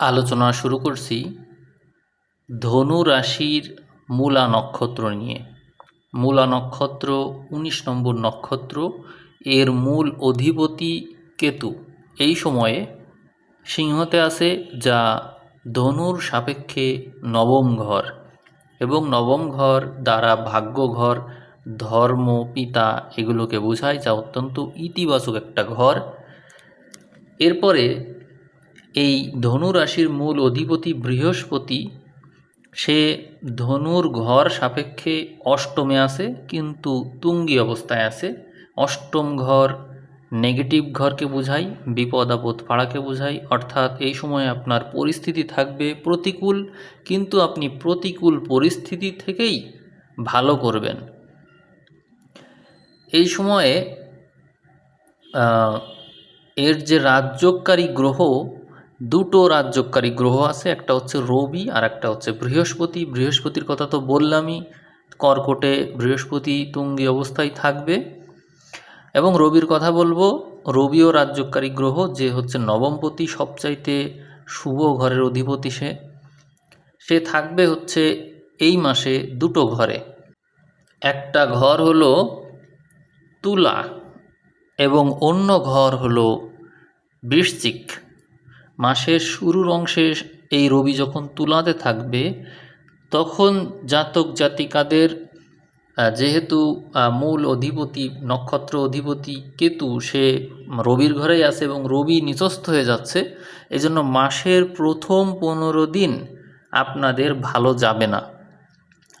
আলোচনা শুরু করছি ধনু রাশির মূলা নক্ষত্র নিয়ে। মূলা নক্ষত্র উনিশ নম্বর নক্ষত্র, এর মূল অধিপতি কেতু। এই সময়ে সিংহতে আছে যা ধনুর সাপেক্ষে নবম ঘর এবং নবম ঘর দ্বারা ভাগ্য ঘর, ধর্ম, পিতা এগুলোকে বোঝায় যা অত্যন্ত ইতিবাচক একটা ঘর। এরপরে এই ধনু রাশির মূল অধিপতি বৃহস্পতি, সে ধনুর ঘর সাপেক্ষে অষ্টমে আছে, কিন্তু তুঙ্গি অবস্থায় আছে। অষ্টম ঘর নেগেটিভ ঘরকে বোঝায়, বিপদ আপদ পাড়াকে বোঝায়। অর্থাৎ এই সময় আপনার পরিস্থিতি থাকবে প্রতিকূল, কিন্তু আপনি প্রতিকূল পরিস্থিতি থেকেই ভালো করবেন। এই সময়ে এর যে রাজ্যকারী গ্রহ দুটো রাজ্যকারী গ্রহ আছে, একটা হচ্ছে রবি আর একটা হচ্ছে বৃহস্পতি। বৃহস্পতির কথা তো বললামই, কর্কটে বৃহস্পতি তুঙ্গি অবস্থায় থাকবে। এবং রবির কথা বলব, রবিও রাজ্যকারী গ্রহ, যে হচ্ছে নবমপতি, সবচাইতে শুভ ঘরের অধিপতি সে। সে থাকবে হচ্ছে এই মাসে দুটো ঘরে। একটা ঘর হলো তুলা এবং অন্য ঘর হলো বৃশ্চিক। মাসের শুরুর অংশে এই রবি যখন তুলাতে থাকবে, তখন জাতক জাতিকাদের যেহেতু মূল অধিপতি, নক্ষত্র অধিপতি কেতু, সে রবির ঘরেই আছে এবং রবি নিচস্থ হয়ে যাচ্ছে, এজন্য মাসের প্রথম পনেরো দিন আপনাদের ভালো যাবে না।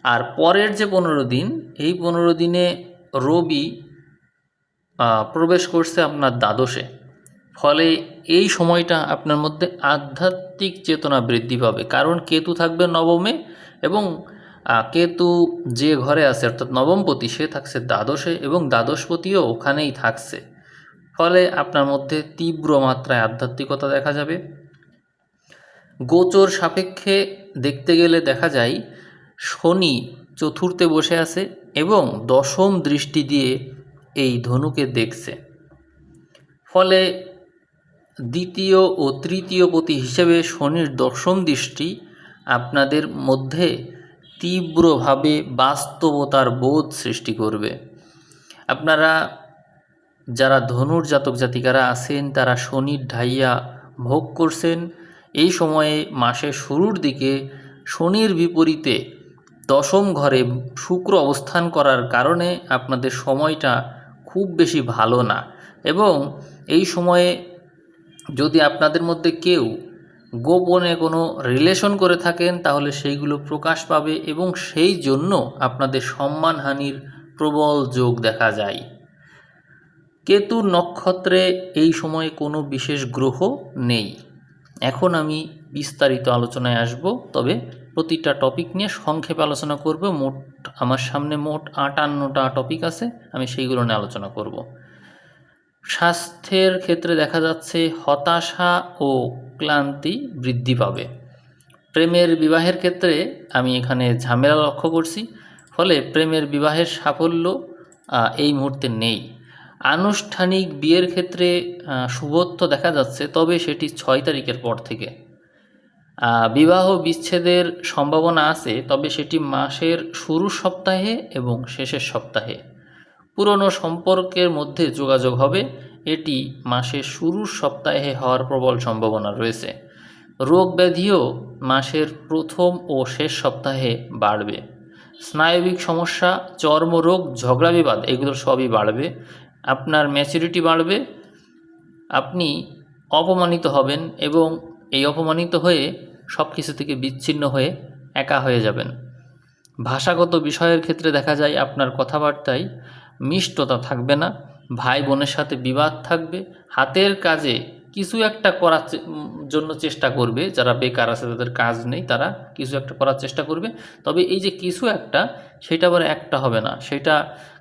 আর পরের যে পনেরো দিন, এই পনেরো দিনে রবি প্রবেশ করছে আপনার দ্বাদশে। ফলে এই সময়টা আপনার মধ্যে আধ্যাত্মিক চেতনা বৃদ্ধি পাবে। কারণ কেতু থাকবে নবমে এবং কেতু যে ঘরে আছে, অর্থাৎ নবমপতি, সে থাকছে দ্বাদশে এবং দ্বাদশপতিও ওখানেই থাকছে। ফলে আপনার মধ্যে তীব্র মাত্রায় আধ্যাত্মিকতা দেখা যাবে। গোচর সাপেক্ষে দেখতে গেলে দেখা যায়, শনি চতুর্থে বসে আছে এবং দশম দৃষ্টি দিয়ে এই ধনুকে দেখছে। ফলে দ্বিতীয় ও তৃতীয় পতি হিসেবে শনির দশম দৃষ্টি আপনাদের মধ্যে তীব্রভাবে বাস্তবতার বোধ সৃষ্টি করবে। আপনারা যারা ধনুর জাতক জাতিকারা আছেন, তারা শনির ঢাইয়া ভোগ করছেন। এই সময়ে মাসের শুরুর দিকে শনির বিপরীতে দশম ঘরে শুক্র অবস্থান করার কারণে আপনাদের সময়টা খুব বেশি ভালো না। এবং এই সময়ে যদি আপনাদের মধ্যে কেউ গোপনে কোনো রিলেশন করে থাকেন, তাহলে সেইগুলো প্রকাশ পাবে এবং সেই জন্য আপনাদের সম্মানহানির প্রবল যোগ দেখা যায়। কেতু নক্ষত্রে এই সময়ে কোনো বিশেষ গ্রহ নেই। এখন আমি বিস্তারিত আলোচনায় আসব, তবে প্রতিটা টপিক নিয়ে সংক্ষেপে আলোচনা করব। মোট, আমার সামনে মোট আটান্নটা টপিক আছে, আমি সেইগুলো নিয়ে আলোচনা করব। স্বাস্থ্যের ক্ষেত্রে দেখা যাচ্ছে হতাশা ও ক্লান্তি বৃদ্ধি পাবে। প্রেমের বিবাহের ক্ষেত্রে আমি এখানে ঝামেলা লক্ষ্য করছি, ফলে প্রেমের বিবাহের সাফল্য এই মুহূর্তে নেই। আনুষ্ঠানিক বিয়ের ক্ষেত্রে শুভত্ব দেখা যাচ্ছে, তবে সেটি ছয় তারিখের পর থেকে। বিবাহ বিচ্ছেদের সম্ভাবনা আছে, তবে সেটি মাসের শুরুর সপ্তাহে এবং শেষের সপ্তাহে। পুরনো সম্পর্কের মধ্যে যোগাযোগ হবে। এটি মাসের শুরুর সপ্তাহে হওয়ার প্রবল সম্ভাবনা রয়েছে। রোগ ব্যাধিও মাসের প্রথম ও শেষ সপ্তাহে বাড়বে। স্নায়বিক সমস্যা, চর্মরোগ, ঝগড়া বিবাদ, এগুলো সবই বাড়বে। আপনার ম্যাচুরিটি বাড়বে। আপনি অপমানিত হবেন এবং এই অপমানিত হয়ে সব কিছু থেকে বিচ্ছিন্ন হয়ে একা হয়ে যাবেন। ভাষাগত বিষয়ের ক্ষেত্রে দেখা যায় আপনার কথাবার্তায় মিষ্টতা থাকবে না ভাই বোনের সাথে বিবাদ থাকবে, হাতের কাজে কিছু একটা করার জন্য চেষ্টা করবে, যারা বেকার আছে তাদের কাজ নেই, তারা কিছু একটা করার চেষ্টা করবে। তবে এই যে কিছু একটা, সেটা আবার একটা হবে না, সেটা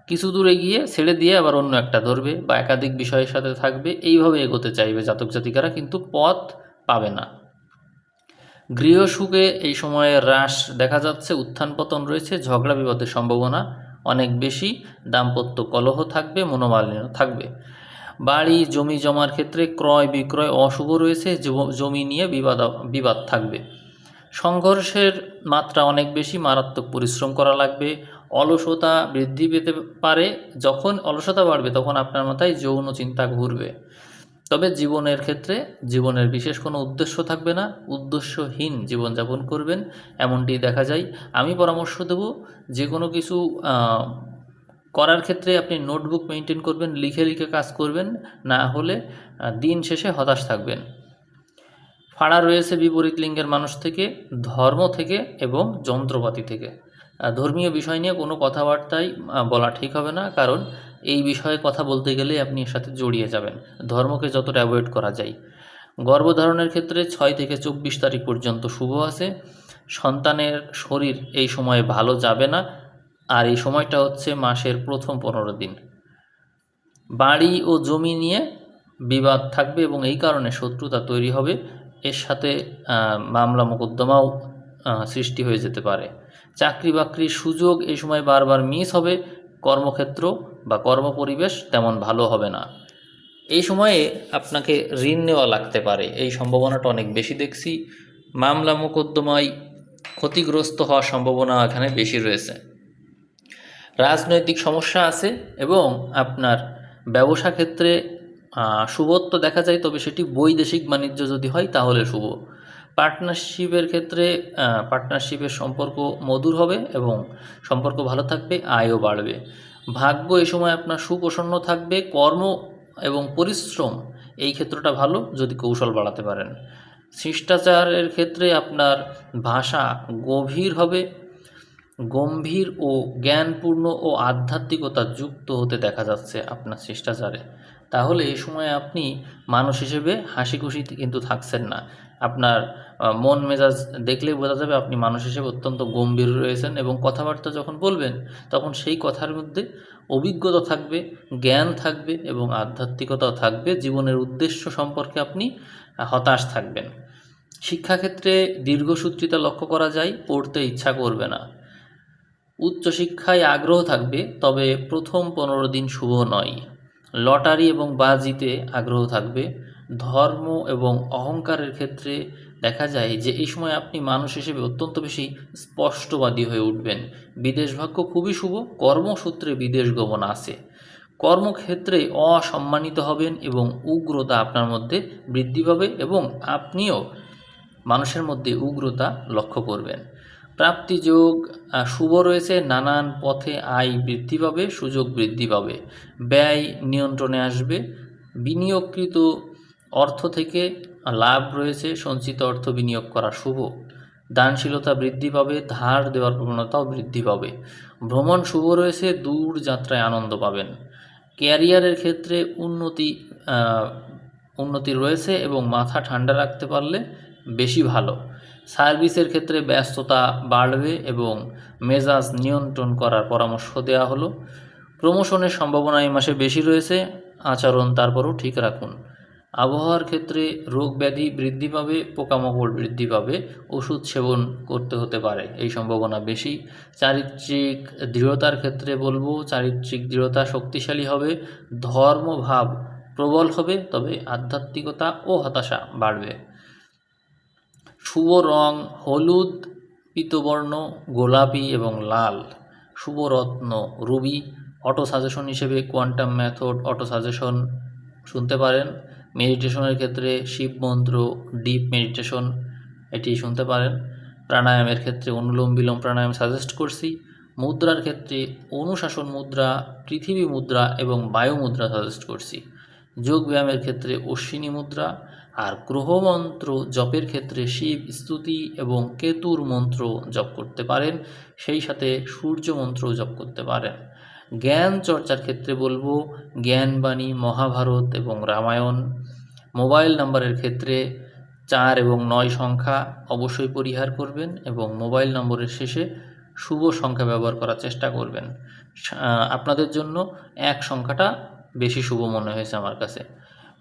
কিছু দূরে গিয়ে ছেড়ে দিয়ে আবার অন্য একটা ধরবে বা একাধিক বিষয়ের সাথে থাকবে, এইভাবে এগোতে চাইবে জাতক জাতিকারা, কিন্তু পথ পাবে না। গৃহসুখে এই সময়ে হ্রাস দেখা যাচ্ছে, উত্থান পতন রয়েছে, ঝগড়া বিবাদের সম্ভাবনা অনেক বেশি দাম্পত্য কলহ থাকবে, মনোমালিন্য থাকবে। বাড়ি, জমি জমার ক্ষেত্রে ক্রয় বিক্রয় অশুভ রয়েছে জমি নিয়ে বিবাদ বিবাদ থাকবে। সংঘর্ষের মাত্রা অনেক বেশি, মারাত্মক পরিশ্রম করা লাগবে। অলসতা বৃদ্ধি পেতে পারে, যখন অলসতা বাড়বে, তখন আপনার মাথায় যৌন চিন্তা ঘুরবে। তবে জীবনের ক্ষেত্রে জীবনের বিশেষ কোনো উদ্দেশ্য থাকবে না, উদ্দেশ্যহীন জীবনযাপন করবেন, এমনটি দেখা যায়। আমি পরামর্শ দেব যে কোনো কিছু করার ক্ষেত্রে আপনি নোটবুক মেনটেন করবেন, লিখে লিখে কাজ করবেন, না হলে দিন শেষে হতাশ থাকবেন। ফাড়া রয়েছে বিপরীত লিঙ্গের মানুষ থেকে, ধর্ম থেকে এবং যন্ত্রপাতি থেকে। ধর্মীয় বিষয় নিয়ে কোনো কথাবার্তাই বলা ঠিক হবে না, কারণ এই বিষয়ে কথা বলতে গেলে আপনি এর সাথে জড়িয়ে যাবেন। ধর্মকে যতটা অ্যাভয়েড করা যায়। গর্ভধারণের ক্ষেত্রে ছয় থেকে চব্বিশ তারিখ পর্যন্ত শুভ আছে। সন্তানের শরীর এই সময়ে ভালো যাবে না। আর এই সময়টা হচ্ছে মাসের প্রথম পনেরো দিন। বাড়ি ও জমি নিয়ে বিবাদ থাকবে এবং এই কারণে শত্রুতা তৈরি হবে। এর সাথে মামলা মোকদ্দমাও সৃষ্টি হয়ে যেতে পারে। চাকরি বাকরির সুযোগ এই সময় বারবার মিস হবে। কর্মক্ষেত্র বা কর্মপরিবেশ তেমন ভালো হবে না। এই সময়ে আপনাকে ঋণ নেওয়া লাগতে পারে। এই সম্ভাবনাটা অনেক বেশি দেখছি। মামলা মোকদ্দমায় ক্ষতিগ্রস্ত হওয়ার সম্ভাবনা এখানে বেশি রয়েছে। রাজনৈতিক সমস্যা আছে এবং আপনার ব্যবসা ক্ষেত্রে শুভত্ব দেখা যায়, তবে সেটি বৈদেশিক বাণিজ্য যদি হয় তাহলে শুভ। পার্টনারশিপের ক্ষেত্রে পার্টনারশিপের সম্পর্ক মধুর হবে এবং সম্পর্ক ভালো থাকবে, আয়ও বাড়বে। ভাগ্য এই সময় আপনার সুপ্রসন্ন থাকবে, কর্ম এবং পরিশ্রম এই ক্ষেত্রটা ভালো যদি কৌশল বাড়াতে পারেন। শিষ্টাচারের ক্ষেত্রে আপনার ভাষা গভীর হবে, গম্ভীর ও জ্ঞানপূর্ণ ও আধ্যাত্মিকতা যুক্ত হতে দেখা যাচ্ছে আপনার শিষ্টাচারে। তাহলে এই সময় আপনি মানুষ হিসেবে হাসি খুশি কিন্তু থাকছেন না। আপনার মন মেজাজ দেখলেই বোঝা যাবে আপনি মানুষ হিসেবে অত্যন্ত গম্ভীর রয়েছেন এবং কথাবার্তা যখন বলবেন, তখন সেই কথার মধ্যে অভিজ্ঞতা থাকবে, জ্ঞান থাকবে এবং আধ্যাত্মিকতাও থাকবে, জীবনের উদ্দেশ্য সম্পর্কে আপনি হতাশ থাকবেন। শিক্ষাক্ষেত্রে দীর্ঘসূত্রিতা লক্ষ্য করা যায়, পড়তে ইচ্ছা করবে না। উচ্চশিক্ষায় আগ্রহ থাকবে, তবে প্রথম পনেরো দিন শুভ নয়। লটারি এবং বাজিতে আগ্রহ থাকবে। ধর্ম এবং অহংকারের ক্ষেত্রে দেখা যায় যে, এই সময় আপনি মানুষ হিসেবে অত্যন্ত বেশি স্পষ্টবাদী হয়ে উঠবেন। বিদেশ ভাগ্য খুবই শুভ, কর্মসূত্রে বিদেশ গমন আছে। কর্মক্ষেত্রে অসম্মানিত হবেন এবং উগ্রতা আপনার মধ্যে বৃদ্ধি পাবে এবং আপনিও মানুষের মধ্যে উগ্রতা লক্ষ্য করবেন। প্রাপ্তিযোগ শুভ রয়েছে, নানান পথে আয় বৃদ্ধি পাবে, সুযোগ বৃদ্ধি পাবে। ব্যয় নিয়ন্ত্রণে আসবে। বিনিয়োগকৃত অর্থ থেকে লাভ রয়েছে, সঞ্চিত অর্থ বিনিয়োগ করা শুভ। দানশীলতা বৃদ্ধি পাবে, ধার দেওয়ার প্রবণতাও বৃদ্ধি পাবে। ভ্রমণ শুভ রয়েছে, দূর যাত্রায় আনন্দ পাবেন। ক্যারিয়ারের ক্ষেত্রে উন্নতি উন্নতি রয়েছে এবং মাথা ঠান্ডা রাখতে পারলে বেশি ভালো। সার্ভিসের ক্ষেত্রে ব্যস্ততা বাড়বে এবং মেজাজ নিয়ন্ত্রণ করার পরামর্শ দেওয়া হলো। প্রমোশনের সম্ভাবনা এই মাসে বেশি রয়েছে। আচরণ তারপরও ঠিক রাখুন। আবহাওয়ার ক্ষেত্রে রোগ ব্যাধি বৃদ্ধি পাবে, পোকামাকড় বৃদ্ধি পাবে, ওষুধ সেবন করতে হতে পারে, এই সম্ভাবনা বেশি। চারিত্রিক দৃঢ়তার ক্ষেত্রে বলব, চারিত্রিক দৃঢ়তা শক্তিশালী হবে, ধর্মভাব প্রবল হবে, তবে আধ্যাত্মিকতা ও হতাশা বাড়বে। শুভ রং হলুদ, পীতবর্ণ, গোলাপি এবং লাল। শুভ রত্ন রুবি অটো সাজেশন হিসেবে কোয়ান্টাম মেথড অটো সাজেশন শুনতে পারেন। মেডিটেশনের ক্ষেত্রে শিব মন্ত্র ডিপ মেডিটেশন এটি শুনতে পারেন। প্রাণায়ামের ক্ষেত্রে অনুলোম বিলোম প্রাণায়াম সাজেস্ট করছি। মুদ্রার ক্ষেত্রে অনুশাসন মুদ্রা, পৃথিবী মুদ্রা এবং বায়ু মুদ্রা সাজেস্ট করছি। যোগ ব্যায়ামের ক্ষেত্রে অশ্বিনী মুদ্রা আর গ্রহমন্ত্র জপের ক্ষেত্রে শিব স্তুতি এবং কেতুর মন্ত্র জপ করতে পারেন, সেই সাথে সূর্য মন্ত্র জপ করতে পারেন। জ্ঞান চর্চার ক্ষেত্রে বলব, জ্ঞানবাণী, মহাভারত এবং রামায়ণ। মোবাইল নাম্বারের ক্ষেত্রে চার এবং নয় সংখ্যা অবশ্যই পরিহার করবেন এবং মোবাইল নম্বরের শেষে শুভ সংখ্যা ব্যবহার করার চেষ্টা করবেন। আপনাদের জন্য এক সংখ্যাটা বেশি শুভ মনে হয়েছে আমার কাছে।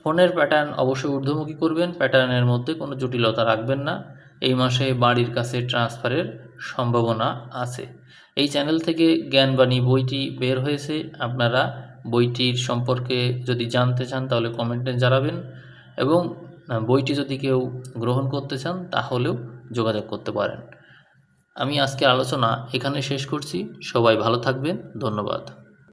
ফোনের প্যাটার্ন অবশ্যই ঊর্ধ্বমুখী করবেন প্যাটার্নের মধ্যে কোনো জটিলতা রাখবেন না। এই মাসে বাড়ির কাছে ট্রান্সফারের সম্ভাবনা আছে। এই চ্যানেল থেকে জ্ঞানবাণী বইটি বের হয়েছে। আপনারা বইটির সম্পর্কে যদি জানতে চান, তাহলে কমেন্টে জানাবেন। এবং বইটি যদি কেউ গ্রহণ করতে চান, তাহলেও যোগাযোগ করতে পারেন। আমি আজকে আলোচনা এখানে শেষ করছি। সবাই ভালো থাকবেন। ধন্যবাদ।